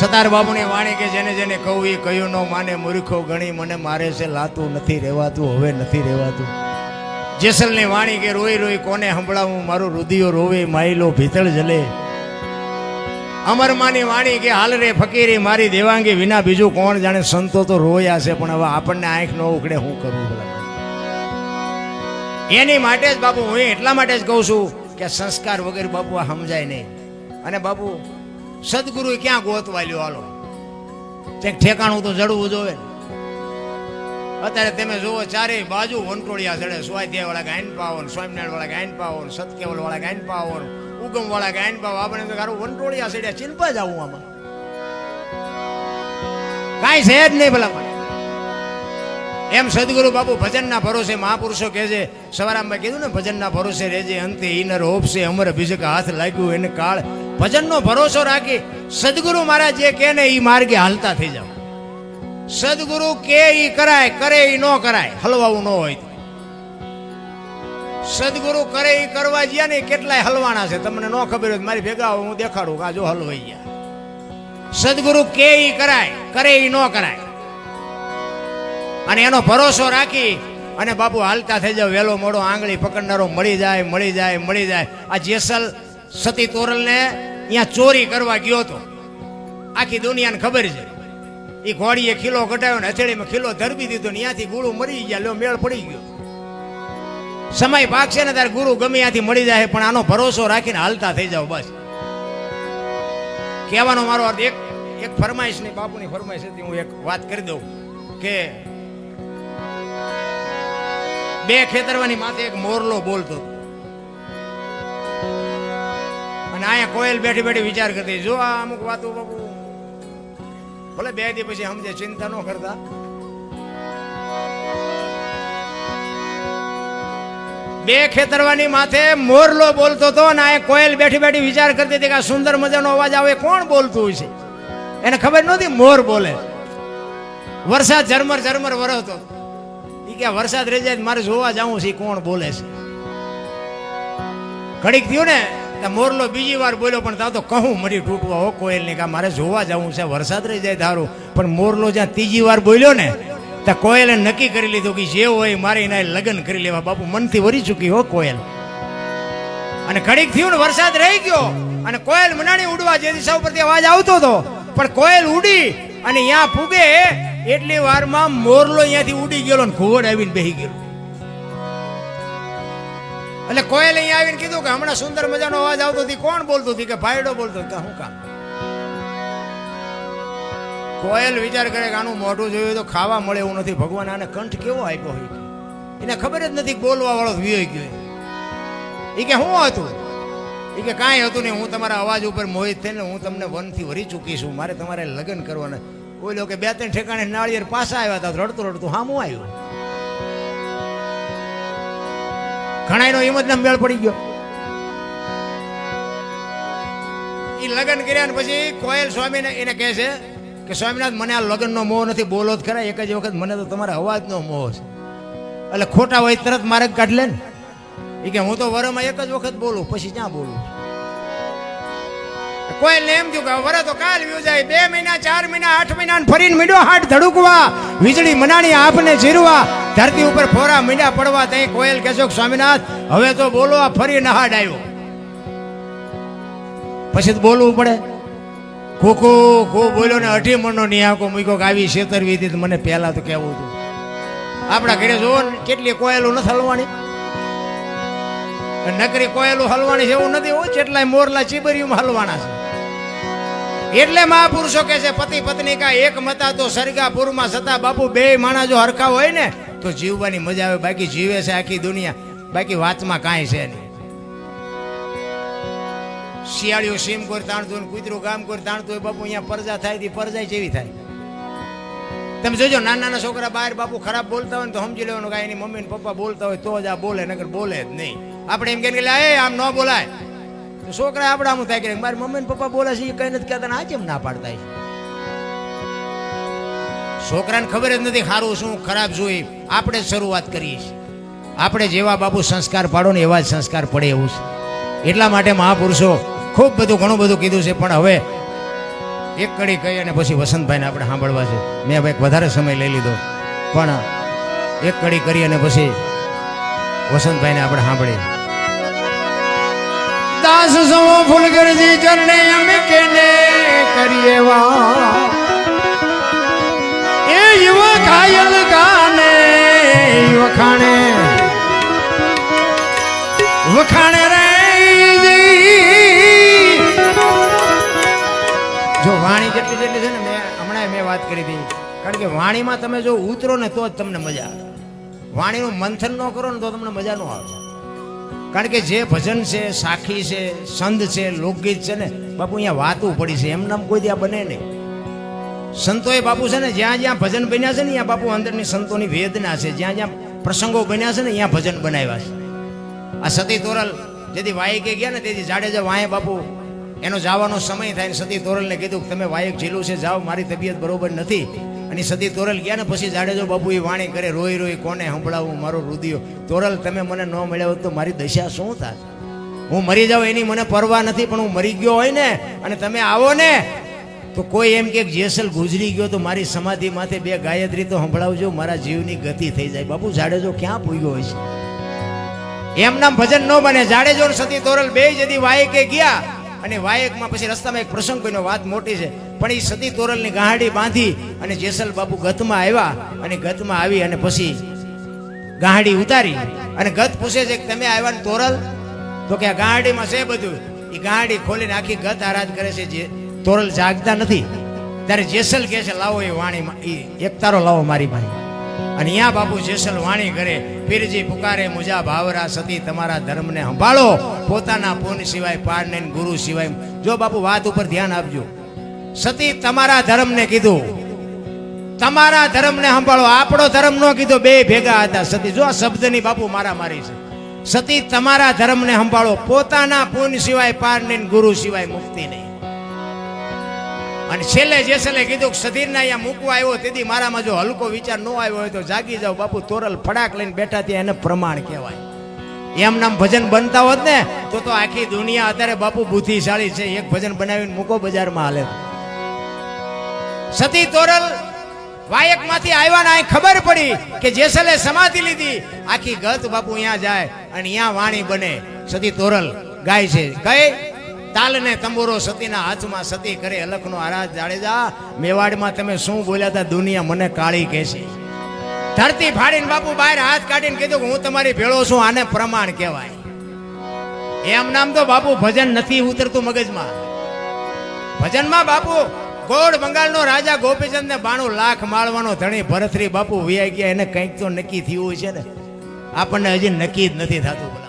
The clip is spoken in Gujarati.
સતાર બાબુની વાણી કે જેને જેને કહું એ કહ્યું ન માને મૂર્ખો ગણી મને મારે છે લાતું નથી રહેવાતું હવે નથી રહેવાતું જેસલની વાણી કે રોઈ રોઈ કોને સંભળાવું? મારું રુધિયો રોવે, માયલો ભીતળ જલે. અમરમાની વાણી કે હાલ રે ફકીરી, મારી દેવાંગી વિના બીજું કોણ જાણે? સંતો તો રોયા છે, પણ હવે આપણને આંખ ન ઉકળે હું કરું ભલા? એની માટે જ બાપુ, હું એટલા માટે જ કહું છું કે સંસ્કાર વગર બાપુ આ સમજાય નહીં. અને બાપુ સદગુરુ ક્યાં ગોતવા લ્યો હાલો? ચેક ઠેકાણું તો જડવું જોવે અત્યારે તમે જુઓ ચારે બાજુ વંટોળિયા જડે સ્વાધ્યાય વાળા ગાયન પાવો સ્વામિનારાયણ વાળા ગાયન પાવો સતકેવલ વાળા ગાયન પાવો ઉગમ વાળા ગાયન પાવો. આપણે તો વંટોળિયા ચડ્યા, ચિંપા જ આવું આમાં. કાંઈ છે જ નહીં ભલા મને એમ સદગુરુ બાપુ, ભજનના ભરોસે મહાપુરુષો કહે છે સવારામાં કીધું ને, ભજનના ભરોસે રહેજે, અંતે ઈનર ઓપશે અમર ભીજક હાથ લાગ્યું એને કાળ. ભજનનો ભરોસો રાખી સદગુરુ મહારાજ જે કહે ને એ માર્ગે હાલતા થઈ જાવ સદગુરુ કે ઈ કરાય, કરે ઈ ન કરાય, હલવાવું ન હોય. સદગુરુ કરે ઈ કરવા ગયા ને કેટલાય હલવાના છે, તમને ન ખબર હોય મારી ભેગા હું દેખાડું આ જો હલવાઈ ગયા. સદગુરુ કે ઈ કરાય, કરે ઈ ન કરાય. અને એનો ભરોસો રાખી અને બાપુ હાલતા થઈ જાવ વેલો મોડો આંગળી પકડનારો મળી જાય મળી જાય મળી જાય. આ જેસલ સતી તોરલને અહીંયા ચોરી કરવા ગયો હતો. આખી દુનિયાને ખબર છે. એ ઘોડીએ ખીલો કટાયો ને હથેળીમાં ખીલો ધરબી દીધો ને ત્યાંથી ગુરુ મરી ગયા, લ્યો, મેળ પડી ગયો. સમય ભાગશે ને ત્યારે ગુરુ ગમે ત્યાંથી મળી જાય, પણ આનો ભરોસો રાખીને હાલતા થઈ જાવ બસ. કહેવાનો મારો અર્થ એક એક ફરમાઈશની બાપુની ફરમાઈશ હતી, હું એક વાત કરી દઉં કે બે ખેતરવાની માથે એક મોરલો બોલતો અને અહીંયા કોયલ બેઠી બેઠી વિચાર કરતી, જો આ અમુક વાતો બાપુ, ભલે બે દી પછી સમજે, ચિંતા ન કરતા. બે ખેતરવાની માથે મોરલો બોલતો હતો અને આ કોયલ બેઠી બેઠી વિચાર કરતી હતી કે આ સુંદર મજાનો અવાજ આવે, કોણ બોલતું હોય છે? એને ખબર નહોતી મોર બોલે. વરસાદ ઝરમર ઝરમર વરસતો ઈ કે વરસાદ રહી જાય મારે જોવા જાવું છે કોણ બોલે છે? ઘડીક થયું ને તો મોરલો બીજી વાર બોલ્યો, પણ તા તો કહું, મરી તૂટવા હો કોયલ ને કે મારે જોવા જવું છે, વરસાદ રહી જાય ધારું. પણ મોરલો જ્યાં ત્રીજી વાર બોલ્યો ને, તો કોયલે નક્કી કરી લીધું કે જે હોય મારે એના લગ્ન કરી લેવા. બાપુ, મનથી વરી ચૂકી હો કોયલ. અને ઘડીક થયું ને વરસાદ રહી ગયો, અને કોયલ મનાણી ઉડવા જે દિશા ઉપરથી અવાજ આવતો હતો. પણ કોયલ ઉડી અને ત્યાં પૂગે એટલી વારમાં મોરલો અહીંયાથી ઉડી ગયો ને ઘોડ આવીને બેહી ગયો એટલે કોયલ અહીંયા આવીને કીધું કે હમણાં સુંદર મજાનો અવાજ આવતો હતી. કોણ બોલતો હતી? કે ભાઈડો બોલતો. કે હું કામ કોયલ વિચાર કરે કે આનું મોઢું જોયું તો ખાવા મળે એવું નથી. ભગવાન આને કંઠ કેવો આપ્યો હોય? એને ખબર જ નથી બોલવા વાળો વિયો ગયો એ કે શું હતું? એ કે કાંઈ હતું નહીં. હું તમારા અવાજ ઉપર મોહિત થઈને હું તમને વનથી વરી ચૂકી છું મારે તમારે લગ્ન કરવાના બોલ્યો કે બે ત્રણ ઠેકાણે નાળિયેર પાછા આવ્યા હતા રડતું રડતું હામું આવ્યું. ઘણાયનો હિંમત નામ મેળ પડી ગયો. એ લગ્ન કર્યા ને પછી કોયલ સ્વામીને એને કહે છે કે સ્વામિનાથ, મને આ લગ્નનો મોહ નથી, બોલો જ ખરા, એક જ વખત મને તો તમારા અવાજનો મોહ છે. એટલે ખોટા હોય તરત મારે કાઢ લે ને. એ કે હું તો વરમાં એક જ વખત બોલું, પછી ક્યાં બોલું? કોયલને એમ થયું કે વરે તો કાલ વ્યુ જાય, બે મહિના, ચાર મહિના, આઠ મહિના ફરીને મીડો હાથ ધડુકવા, વીજળી મનાણી આપને જીરવા, ધરતી ઉપર ફોરા મીડા પડવા તઈ કોયલ કહેશો સ્વામિનાથ, હવે તો બોલો આ ફરી નહાડ આવ્યો. પછી તો બોલવું પડે. ખોખો, ખો બોલ્યો ને અઢી મણનો નિહાકો મૂક્યો કે આવી છેતરવી હતી મને પહેલા તો કહેવું હતું. આપણા ઘરે જોવો ને કેટલી કોયલો નથી હલવાની. નકરી કોયલું છે એવું નથી. હોય જેટલાય મોરલા ચીબરિયું હલવાના છે. એટલે મહાપુરુષો કે છે, પતિ પત્ની કા એક મતા તો સરગાપુરમાં સતા બાપુ બે માણા જો હરખા હોય ને, તો જીવવાની મજા આવે. બાકી જીવે છે આખી દુનિયા. બાકી વાતમાં કાંઈ છે નહીં. શિયાળીઓ સીમ કોઈ તાણતું કૂતરું ગામ કોઈ તાણતું હોય, બાપુ અહીંયા પરજા થાય તી પરજાય જેવી થાય. તમે જોજો નાના નાના છોકરા બહાર બાપુ ખરાબ બોલતા હોય તો સમજી લેવાનું કે એની મમ્મી ને પપ્પા બોલતા હોય તો જ આ બોલે, નકર બોલે જ નહીં. આપણે એમ કે એ આમ ન બોલાય. તો છોકરા આપણે આમ થાય કે, મારી મમ્મી ને પપ્પા બોલે છે એ કઈ નથી કહેતા આ કેમ ના પાડતા છોકરાને ખબર જ નથી સારું શું, ખરાબ શું આપણે શરૂઆત કરીએ છીએ. આપણે જેવા બાપુ સંસ્કાર પાડો ને એવા જ સંસ્કાર પડે એવું છે. એટલા માટે મહાપુરુષો ખૂબ બધું ઘણું બધું કીધું છે, પણ હવે એક કડી કહી અને પછી વસંતભાઈને આપણે સાંભળવા છે. મેં એક વધારે સમય લઈ લીધો. પણ એક કડી કરી અને પછી વસંતભાઈને આપણે સાંભળીએ. દાસ સવો ફૂલગરજી ચરણે અમે કેને કરીએ વા? એ યુવક ઘાયલ ગાને વખાણે. વખાણે રે જો વાણી જેટલી જેટલી છે ને, મેં હમણાં મેં વાત કરી હતી. કારણ કે વાણીમાં તમે જો ઉતરો ને તો જ તમને મજા આવે. વાણીનું મંથન ન કરો ને તો તમને મજા ન આવે. કારણ કે જે ભજન છે, સાખી છે સંત છે, લોકગીત છે ને, બાપુ અહીંયા વાતું પડી છે. એમ નામ કોઈ ત્યાં બને નહીં. સંતોએ બાપુ છે ને, જ્યાં જ્યાં ભજન બન્યા છે ને, ત્યાં બાપુ અંદરની સંતોની વેદના છે. જ્યાં જ્યાં પ્રસંગો બન્યા છે ને, ત્યાં ભજન બનાવ્યા છે. આ સતી તોરલ જેથી વાયકે ગયા ને, તેથી જાડેજા વાય બાપુ એનો જવાનો સમય થાય ને સતી તોરલને કીધું કે તમે વાયક ઝીલું છે, જાઓ, મારી તબિયત બરોબર નથી. અને સતી તોરલ ગયા ને પછી જાડેજો બાપુ એ વાણી કરે, રોઈ રોઈ, કોને સંભળાવું, મારો રુદિયો. તોરલ, તમે મને ન મળ્યા હોત તો મારી દશા શું થાય હું મરી જાઉં એની મને પરવા નથી, પણ હું મરી ગયો હોય ને, અને તમે આવો ને, તો કોઈ એમ કે જેસલ ગુજરી ગયો તો મારી સમાધિ માથે બે ગાયત્રી તો સંભળાવજો, મારા જીવની ગતિ થઈ જાય. બાપુ જાડેજો ક્યાં પૂગ્યો હોય છે? એમના ભજન ન બને. જાડેજો સતી તોરલ બે જદી વાયકે ગયા અને વાયકમાં પછી રસ્તામાં એક પ્રસંગ બન્યો વાત મોટી છે. પણ એ સતી તોરલની ગાંડી બાંધી અને જેસલ બાપુ ગતમાં આવ્યા અને ગતમાં આવી અને પછી ગાંડી ઉતારી. અને ગત પૂછે છે કે તમે આવ્યા ને તોરલ? તો કે આ ગાંડીમાં છે બધું. એ ગાંડી ખોલીને આખી ગત આરાધ કરે છે જે તોરલ જાગતા નથી. ત્યારે જેસલ કહે છે, લાવો એ વાણીમાં એ એક તારો લાવો મારી પાસે અને અહીંયા બાપુ જેસલ વાણી કરે પીરજી પુકારે, મુજા ભાવરા સતી તમારા ધર્મને સંભાળો. પોતાના પૂન સિવાય પાડ નહીં ગુરુ સિવાય જો બાપુ વાત ઉપર ધ્યાન આપજો. સતી તમારા ધર્મને કીધું. તમારા ધર્મને સંભાળો. આપણો ધર્મ નો કીધો, બે ભેગા હતા સતી. જો આ શબ્દની બાપુ મારા મારી છે. સતી તમારા ધર્મને સંભાળો. પોતાના પૂન સિવાય પાર નહીં ગુરુ સિવાય મુક્તિ નહીં. અને છેલ્લે જેસલે કીધું કે સધીરના અહીંયા મૂકવા આવ્યો તેથી મારામાં જો હલકો વિચાર ન આવ્યો હોય તો જાગી જાઓ બાપુ તોરલ ફડાક લઈને બેઠા ત્યાં એને પ્રમાણ કહેવાય. એમ નામ ભજન બનતા હોત ને, તો તો આખી દુનિયા અત્યારે બાપુ બુદ્ધિશાળી છે, એક ભજન બનાવીને મૂકો બજારમાં હાલે. સતી તોરલ, વાયકમાંથી આવ્યા ને ખબર પડી કે જેસલે સમાધિ લીધી, આખી ગત બાપુ અહીંયા જાય અને અહીંયા વાણી બને. સતી તોરલ ગાય છે. કઈ તાલને તંબુરો સતીના હાથમાં સતી કરે, અલખનો આરાધ જાડેજા મેવાડમાં તમે શું બોલ્યા હતા દુનિયા મને કાળી કહે છે. ધરતી ફાડીને બાપુ બહાર હાથ કાઢીને કીધું કે હું તમારી ભેળો છું, આને પ્રમાણ કહેવાય. એમ નામ તો બાપુ ભજન નથી ઉતરતું મગજમાં. ભજનમાં બાપુ ગોળ બંગાળનો રાજા ગોપીચંદ ને બાણું લાખ માળવાનો ધણી ભરતરી બાપુ વિયા ગયા, એને કંઈક તો નક્કી થયું છે ને. આપણને હજી નક્કી જ નથી થતું.